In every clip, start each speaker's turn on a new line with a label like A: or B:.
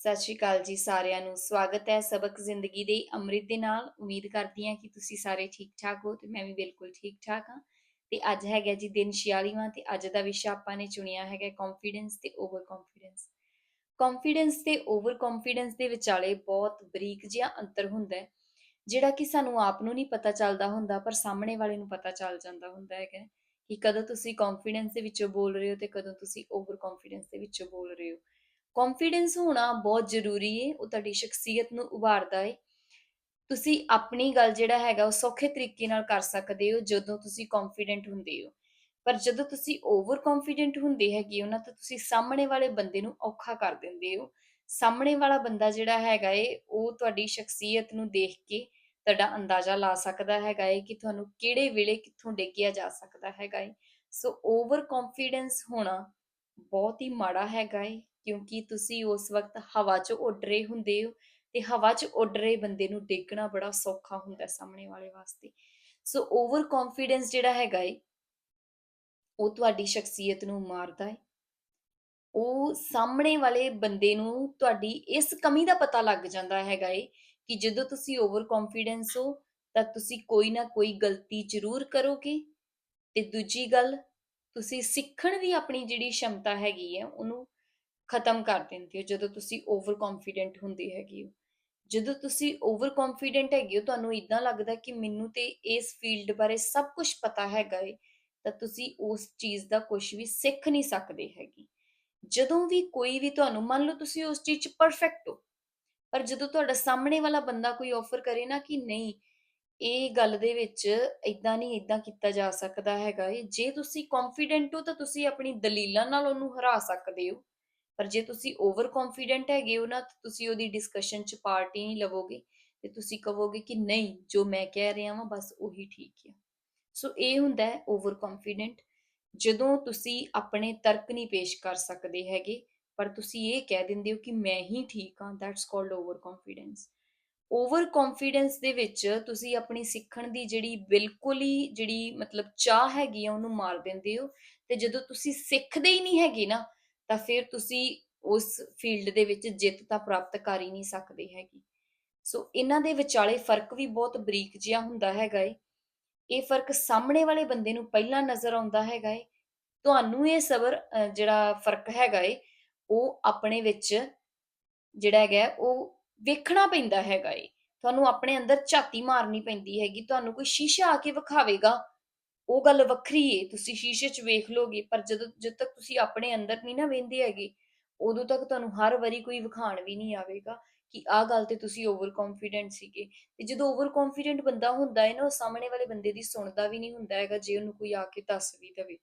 A: ਸਤਿ ਸ਼੍ਰੀ ਅਕਾਲ ਜੀ ਸਾਰਿਆਂ ਨੂੰ। ਸਵਾਗਤ ਹੈ ਸਬਕ ਜ਼ਿੰਦਗੀ ਦੇ ਅੰਮ੍ਰਿਤ ਦੇ ਨਾਲ। ਉਮੀਦ ਕਰਦੀ ਹਾਂ ਕਿ ਤੁਸੀਂ ਸਾਰੇ ਠੀਕ ਠਾਕ ਹੋ ਤੇ ਮੈਂ ਵੀ ਬਿਲਕੁਲ ਠੀਕ ਠਾਕ ਹਾਂ। ਤੇ ਅੱਜ ਹੈਗਾ ਜੀ ਦਿਨ 46ਵਾਂ ਤੇ ਅੱਜ ਦਾ ਵਿਸ਼ਾ ਆਪਾਂ ਨੇ ਚੁਣਿਆ ਹੈਗਾ ਕੌਨਫੀਡੈਂਸ ਤੇ ਓਵਰ ਕੌਨਫੀਡੈਂਸ ਕੌਨਫੀਡੈਂਸ ਤੇ ਓਵਰ ਕੌਨਫੀਡੈਂਸ ਦੇ ਵਿਚਾਲੇ ਬਹੁਤ ਬਰੀਕ ਜਿਹਾ ਅੰਤਰ ਹੁੰਦਾ ਹੈ, ਜਿਹੜਾ ਕਿ ਸਾਨੂੰ ਆਪ ਨੂੰ ਨਹੀਂ ਪਤਾ ਚੱਲਦਾ ਹੁੰਦਾ, ਪਰ ਸਾਹਮਣੇ ਵਾਲੇ ਨੂੰ ਪਤਾ ਚੱਲ ਜਾਂਦਾ ਹੁੰਦਾ ਹੈਗਾ ਕਿ ਕਦੋਂ ਤੁਸੀਂ ਕੌਨਫੀਡੈਂਸ ਦੇ ਵਿੱਚੋਂ ਬੋਲ ਰਹੇ ਹੋ ਤੇ ਕਦੋਂ ਤੁਸੀਂ ਓਵਰ ਕੌਨਫੀਡੈਂਸ ਦੇ ਵਿੱਚੋਂ ਬੋਲ ਰਹੇ ਹੋ। ਕੌਨਫੀਡੈਂਸ ਹੋਣਾ ਬਹੁਤ ਜ਼ਰੂਰੀ ਹੈ ਉਹ ਤੁਹਾਡੀ ਸ਼ਖਸੀਅਤ ਨੂੰ ਉਭਾਰਦਾ ਹੈ ਤੁਸੀਂ ਆਪਣੀ ਗੱਲ ਜਿਹੜਾ ਹੈਗਾ, ਉਹ ਸੌਖੇ ਤਰੀਕੇ ਨਾਲ ਕਰ ਸਕਦੇ ਹੋ, ਜਦੋਂ ਤੁਸੀਂ ਕੌਨਫੀਡੈਂਟ ਹੁੰਦੇ ਹੋ। ਪਰ ਜਦੋਂ ਤੁਸੀਂ ਓਵਰ ਕੌਨਫੀਡੈਂਟ ਹੁੰਦੇ ਹੈਗੇ ਹੋ ਤਾਂ ਤੁਸੀਂ ਸਾਹਮਣੇ ਵਾਲੇ ਬੰਦੇ ਨੂੰ ਔਖਾ ਕਰ ਦਿੰਦੇ ਹੋ। ਸਾਹਮਣੇ ਵਾਲਾ ਬੰਦਾ ਜਿਹੜਾ ਹੈਗਾ ਏ, ਉਹ ਤੁਹਾਡੀ ਸ਼ਖਸੀਅਤ ਨੂੰ ਦੇਖ ਕੇ ਤੁਹਾਡਾ ਅੰਦਾਜ਼ਾ ਲਾ ਸਕਦਾ ਹੈਗਾ ਏ ਕਿ ਤੁਹਾਨੂੰ ਕਿਹੜੇ ਵੇਲੇ ਕਿੱਥੋਂ ਡਿੱਗਿਆ ਜਾ ਸਕਦਾ ਹੈਗਾ ਏ। ਸੋ ਓਵਰ ਕੌਨਫੀਡੈਂਸ ਹੋਣਾ ਬਹੁਤ ਹੀ ਮਾੜਾ ਹੈਗਾ ਏ। ਕਿਉਂਕਿ ਤੁਸੀਂ ਉਸ ਵਕਤ ਹਵਾ 'ਚ ਉੱਡ ਰਹੇ ਹੁੰਦੇ ਹੋ ਤੇ ਹਵਾ 'ਚ ਉੱਡ ਰਹੇ ਬੰਦੇ ਨੂੰ ਡੇਗਣਾ ਬੜਾ ਸੌਖਾ ਹੁੰਦਾ ਸਾਹਮਣੇ ਵਾਲੇ ਵਾਸਤੇ। ਸੋ ਓਵਰ ਕੌਨਫੀਡੈਂਸ ਜਿਹੜਾ ਹੈਗਾ ਏ, ਉਹ ਤੁਹਾਡੀ ਸ਼ਖਸੀਅਤ ਨੂੰ ਮਾਰਦਾ ਹੈ ਉਹ ਸਾਹਮਣੇ ਵਾਲੇ ਬੰਦੇ ਨੂੰ ਤੁਹਾਡੀ ਇਸ ਕਮੀ ਦਾ ਪਤਾ ਲੱਗ ਜਾਂਦਾ ਹੈਗਾ ਏ ਕਿ ਜਦੋਂ ਤੁਸੀਂ ਓਵਰ ਕੌਨਫੀਡੈਂਸ ਹੋ, ਤਾਂ ਤੁਸੀਂ ਕੋਈ ਨਾ ਕੋਈ ਗਲਤੀ ਜ਼ਰੂਰ ਕਰੋਗੇ। ਤੇ ਦੂਜੀ ਗੱਲ, ਤੁਸੀਂ ਸਿੱਖਣ ਦੀ ਆਪਣੀ ਜਿਹੜੀ ਸ਼ਮਤਾ ਹੈਗੀ ਹੈ ਉਹਨੂੰ ਖਤਮ ਕਰ ਦਿੰਦੇ ਹੋ, ਜਦੋਂ ਤੁਸੀਂ ਓਵਰ ਕੌਨਫੀਡੈਂਟ ਹੁੰਦੇ ਹੈਗੇ ਹੋ। ਜਦੋਂ ਤੁਸੀਂ ਓਵਰ ਕੌਨਫੀਡੈਂਟ ਹੈਗੇ ਹੋ, ਤੁਹਾਨੂੰ ਇਦਾਂ ਲੱਗਦਾ ਕਿ ਮੈਨੂੰ ਤੇ ਇਸ ਫੀਲਡ ਬਾਰੇ ਸਭ ਕੁਝ ਪਤਾ ਹੈਗਾ ਏ, ਤਾਂ ਤੁਸੀਂ ਉਸ ਚੀਜ਼ ਦਾ ਕੁਝ ਵੀ ਸਿੱਖ ਨਹੀਂ ਸਕਦੇ ਹੈਗੇ। ਜਦੋਂ ਵੀ ਕੋਈ ਵੀ ਤੁਹਾਨੂੰ, ਮੰਨ ਲਓ ਤੁਸੀਂ ਉਸ ਚੀਜ਼ 'ਚ ਪਰਫੈਕਟ ਹੋ, ਪਰ ਜਦੋਂ ਤੁਹਾਡਾ ਸਾਹਮਣੇ ਵਾਲਾ ਬੰਦਾ ਕੋਈ ਆਫਰ ਕਰੇ ਨਾ ਕਿ ਨਹੀਂ, ਇਹ ਗੱਲ ਦੇ ਵਿੱਚ ਇਦਾਂ ਨਹੀਂ ਇਦਾਂ ਕੀਤਾ ਜਾ ਸਕਦਾ ਹੈਗਾ ਏ। ਜੇ ਤੁਸੀਂ ਕੌਨਫੀਡੈਂਟ ਹੋ, ਤਾਂ ਤੁਸੀਂ ਆਪਣੀ ਦਲੀਲਾਂ ਨਾਲ ਉਹਨੂੰ ਹਰਾ ਸਕਦੇ ਹੋ। ਪਰ ਜੇ ਤੁਸੀਂ ਓਵਰ ਕੌਨਫੀਡੈਂਟ ਹੈਗੇ ਹੋ ਨਾ ਤੁਸੀਂ ਉਹਦੀ ਡਿਸਕਸ਼ਨ 'ਚ ਪਾਰਟੀ ਨਹੀਂ ਲਵੋਗੇ। ਤੇ ਤੁਸੀਂ ਕਹੋਗੇ ਕਿ ਨਹੀਂ, ਜੋ ਮੈਂ ਕਹਿ ਰਿਹਾ ਹਾਂ ਬਸ ਉਹੀ ਠੀਕ ਹੈ ਸੋ ਇਹ ਹੁੰਦਾ ਹੈ ਓਵਰ ਕੌਨਫੀਡੈਂਟ ਜਦੋਂ ਤੁਸੀਂ ਆਪਣੇ ਤਰਕ ਨਹੀਂ ਪੇਸ਼ ਕਰ ਸਕਦੇ ਹੈਗੇ, ਪਰ ਤੁਸੀਂ ਇਹ ਕਹਿ ਦਿੰਦੇ ਹੋ ਕਿ ਮੈਂ ਹੀ ਠੀਕ ਹਾਂ that's called over confidence over confidence ਦੇ ਵਿੱਚ ਤੁਸੀਂ ਆਪਣੀ ਸਿੱਖਣ ਦੀ ਜਿਹੜੀ ਬਿਲਕੁਲ ਹੀ ਜਿਹੜੀ ਮਤਲਬ ਚਾਹ ਹੈਗੀ ਆ, ਉਹਨੂੰ ਮਾਰ ਦਿੰਦੇ ਹੋ। ਤੇ ਜਦੋਂ ਤੁਸੀਂ ਸਿੱਖਦੇ ਹੀ ਨਹੀਂ ਹੈਗੇ ਨਾ ਤਾਂ ਫਿਰ ਤੁਸੀਂ ਉਸ ਫੀਲਡ ਦੇ ਵਿੱਚ ਜਿੱਤ ਤਾਂ ਪ੍ਰਾਪਤ ਕਰ ਹੀ ਨਹੀਂ ਸਕਦੇ ਹੈਗੇ। ਸੋ ਇਹਨਾਂ ਦੇ ਵਿਚਾਲੇ ਫ਼ਰਕ ਵੀ ਬਹੁਤ ਬਰੀਕ ਜਿਹਾ ਹੁੰਦਾ ਹੈਗਾ ਏ। ਇਹ ਫ਼ਰਕ ਸਾਹਮਣੇ ਵਾਲੇ ਬੰਦੇ ਨੂੰ ਪਹਿਲਾਂ ਨਜ਼ਰ ਆਉਂਦਾ ਹੈਗਾ ਏ। ਤੁਹਾਨੂੰ ਇਹ ਸਬਰ ਜਿਹੜਾ ਫ਼ਰਕ ਹੈਗਾ ਏ, ਉਹ ਆਪਣੇ ਵਿੱਚ ਜਿਹੜਾ ਹੈਗਾ ਉਹ ਵੇਖਣਾ ਪੈਂਦਾ ਹੈਗਾ ਏ। ਤੁਹਾਨੂੰ ਆਪਣੇ ਅੰਦਰ ਝਾਤੀ ਮਾਰਨੀ ਪੈਂਦੀ ਹੈਗੀ, ਤੁਹਾਨੂੰ ਕੋਈ ਸ਼ੀਸ਼ਾ ਆ ਕੇ ਵਿਖਾਵੇਗਾ ਉਹ ਗੱਲ ਵੱਖਰੀ ਏ, ਤੁਸੀਂ ਸ਼ੀਸ਼ੇ 'ਚ ਵੇਖ ਲੋਗੇ, ਪਰ ਜਦੋਂ, ਜਦ ਤੱਕ ਤੁਸੀਂ ਆਪਣੇ ਅੰਦਰ ਨਹੀਂ ਨਾ ਵੇਖਦੇ ਹੈਗੇ, ਉਦੋਂ ਤੱਕ ਤੁਹਾਨੂੰ ਹਰ ਵਾਰੀ ਕੋਈ ਵਿਖਾਣ ਵੀ ਨਹੀਂ ਆਵੇਗਾ ਕਿ ਆਹ ਗੱਲ ਤੇ ਤੁਸੀਂ ਓਵਰ ਕੌਨਫੀਡੈਂਟ ਸੀਗੇ। ਤੇ ਜਦੋਂ ਓਵਰ ਕੌਨਫੀਡੈਂਟ ਬੰਦਾ ਹੁੰਦਾ ਹੈ ਨਾ, ਉਹ ਸਾਹਮਣੇ ਵਾਲੇ ਬੰਦੇ ਦੀ ਸੁਣਦਾ ਵੀ ਨਹੀਂ ਹੁੰਦਾ ਹੈਗਾ, ਜੇ ਉਹਨੂੰ ਕੋਈ ਆ ਕੇ ਦੱਸ ਵੀ ਦੇਵੇ।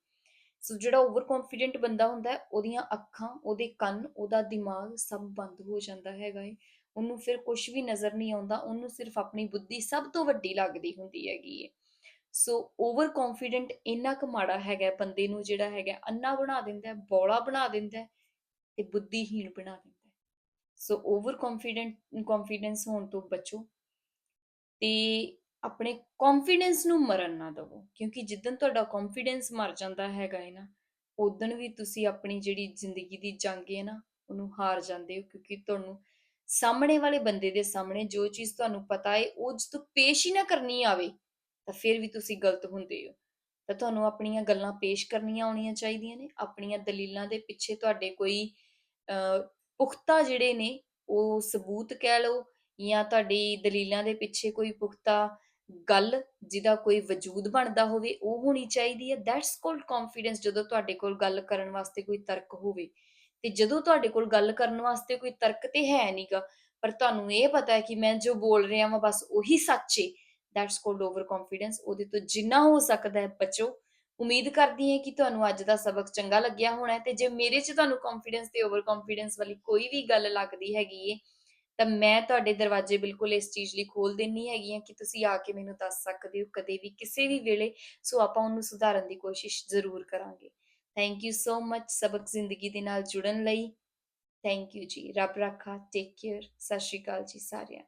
A: ਸੋ ਜਿਹੜਾ ਓਵਰ ਕੌਨਫੀਡੈਂਟ ਬੰਦਾ ਹੁੰਦਾ ਹੈ ਉਹਦੀਆਂ ਅੱਖਾਂ, ਉਹਦੇ ਕੰਨ, ਉਹਦਾ ਦਿਮਾਗ ਸਭ ਬੰਦ ਹੋ ਜਾਂਦਾ ਹੈਗਾ ਏ। ਉਹਨੂੰ ਫਿਰ ਕੁਝ ਵੀ ਨਜ਼ਰ ਨਹੀਂ ਆਉਂਦਾ, ਉਹਨੂੰ ਸਿਰਫ ਆਪਣੀ ਬੁੱਧੀ ਸਭ ਤੋਂ ਵੱਡੀ ਲੱਗਦੀ ਹੁੰਦੀ ਹੈਗੀ ਏ। ਸੋ ਓਵਰ ਕੌਨਫੀਡੈਂਟ ਇੰਨਾ ਕੁ ਮਾੜਾ ਹੈਗਾ ਬੰਦੇ ਨੂੰ ਜਿਹੜਾ ਹੈਗਾ ਅੰਨਾ ਬਣਾ ਦਿੰਦਾ ਹੈ ਬੋਲਾ ਬਣਾ ਦਿੰਦਾ ਹੈ ਤੇ ਬੁੱਧੀਹੀਣ ਬਣਾ ਦਿੰਦਾ। ਹੈ ਸੋ ਓਵਰ ਕੌਨਫੀਡੈਂਟ ਕੌਨਫੀਡੈਂਸ ਹੋਣ ਤੋਂ ਬਚੋ ਤੇ ਆਪਣੇ ਕੌਨਫੀਡੈਂਸ ਨੂੰ ਮਰਨ ਨਾ ਦਿਵੋ, ਕਿਉਂਕਿ ਜਿੱਦਣ ਤੁਹਾਡਾ ਕੌਨਫੀਡੈਂਸ ਮਰ ਜਾਂਦਾ ਹੈਗਾ ਹੈ ਨਾ ਉਦਣ ਵੀ ਤੁਸੀਂ ਆਪਣੀ ਜਿਹੜੀ ਜ਼ਿੰਦਗੀ ਦੀ ਜੰਗ ਹੈ ਨਾ, ਉਹਨੂੰ ਹਾਰ ਜਾਂਦੇ ਹੋ, ਕਿਉਂਕਿ ਤੁਹਾਨੂੰ ਸਾਹਮਣੇ ਵਾਲੇ ਬੰਦੇ ਦੇ ਸਾਹਮਣੇ ਜੋ ਚੀਜ਼ ਤੁਹਾਨੂੰ ਪਤਾ ਹੈ ਉਹ ਜਦੋਂ ਪੇਸ਼ ਹੀ ਨਾ ਕਰਨੀ ਆਵੇ। ਤਾਂ ਫਿਰ ਵੀ ਤੁਸੀਂ ਗਲਤ ਹੁੰਦੇ ਹੋ। ਤਾਂ ਤੁਹਾਨੂੰ ਆਪਣੀਆਂ ਗੱਲਾਂ ਪੇਸ਼ ਕਰਨੀਆਂ ਆਉਣੀਆਂ ਚਾਹੀਦੀਆਂ ਨੇ। ਆਪਣੀਆਂ ਦਲੀਲਾਂ ਦੇ ਪਿੱਛੇ ਤੁਹਾਡੇ ਕੋਈ ਪੁਖਤਾ ਜਿਹੜੇ ਨੇ, ਉਹ ਸਬੂਤ ਕਹਿ ਲਓ ਜਾਂ ਤੁਹਾਡੀ ਦਲੀਲਾਂ ਦੇ ਪਿੱਛੇ ਕੋਈ ਪੁਖਤਾ ਗੱਲ ਜਿਹਦਾ ਕੋਈ ਵਜੂਦ ਬਣਦਾ ਹੋਵੇ, ਉਹ ਹੋਣੀ ਚਾਹੀਦੀ ਹੈ। ਦੈਟਸ ਕਾਲਡ ਕੌਨਫੀਡੈਂਸ ਜਦੋਂ ਤੁਹਾਡੇ ਕੋਲ ਗੱਲ ਕਰਨ ਵਾਸਤੇ ਕੋਈ ਤਰਕ ਹੋਵੇ। ਤੇ ਜਦੋਂ ਤੁਹਾਡੇ ਕੋਲ ਗੱਲ ਕਰਨ ਵਾਸਤੇ ਕੋਈ ਤਰਕ ਤੇ ਹੈ ਨਹੀਂਗਾ ਪਰ ਤੁਹਾਨੂੰ ਇਹ ਪਤਾ ਹੈ ਕਿ ਮੈਂ ਜੋ ਬੋਲ ਰਿਹਾ ਹਾਂ ਬਸ ਉਹੀ ਸੱਚ ਹੈ ਦੈਟਸ ਕਾਲਡ ਓਵਰ ਕੌਨਫੀਡੈਂਸ ਉਹਦੇ ਤੋਂ ਜਿੰਨਾ ਹੋ ਸਕਦਾ ਹੈ ਬਚੋ। ਉਮੀਦ ਕਰਦੀ ਹਾਂ ਕਿ ਤੁਹਾਨੂੰ ਅੱਜ ਦਾ ਸਬਕ ਚੰਗਾ ਲੱਗਿਆ ਹੋਣਾ ਤੇ ਜੇ ਮੇਰੇ 'ਚ ਤੁਹਾਨੂੰ ਕੌਨਫੀਡੈਂਸ ਤੇ ਓਵਰ ਕੌਨਫੀਡੈਂਸ ਵਾਲੀ ਕੋਈ ਵੀ ਗੱਲ ਲੱਗਦੀ ਹੈਗੀ ਏ, ਤਾਂ ਮੈਂ ਤੁਹਾਡੇ ਦਰਵਾਜ਼ੇ ਬਿਲਕੁਲ ਇਸ ਚੀਜ਼ ਲਈ ਖੋਲ ਦੇਣੀ ਹੈਗੀ ਆ ਕਿ ਤੁਸੀਂ ਆ ਕੇ ਮੈਨੂੰ ਦੱਸ ਸਕਦੇ ਹੋ ਕਦੇ ਵੀ ਕਿਸੇ ਵੀ ਵੇਲੇ। ਸੋ ਆਪਾਂ ਉਹਨੂੰ ਸੁਧਾਰਨ ਦੀ ਕੋਸ਼ਿਸ਼ ਜ਼ਰੂਰ ਕਰਾਂਗੇ। ਥੈਂਕ ਯੂ ਸੋ ਮੱਚ ਸਬਕ ਜ਼ਿੰਦਗੀ ਦੇ ਨਾਲ ਜੁੜਨ ਲਈ। ਥੈਂਕ ਯੂ ਜੀ। ਰੱਬ ਰੱਖਾ। ਟੇਕ ਕੇਅਰ ਸਤਿ ਸ਼੍ਰੀ ਅਕਾਲ ਜੀ ਸਾਰਿਆਂ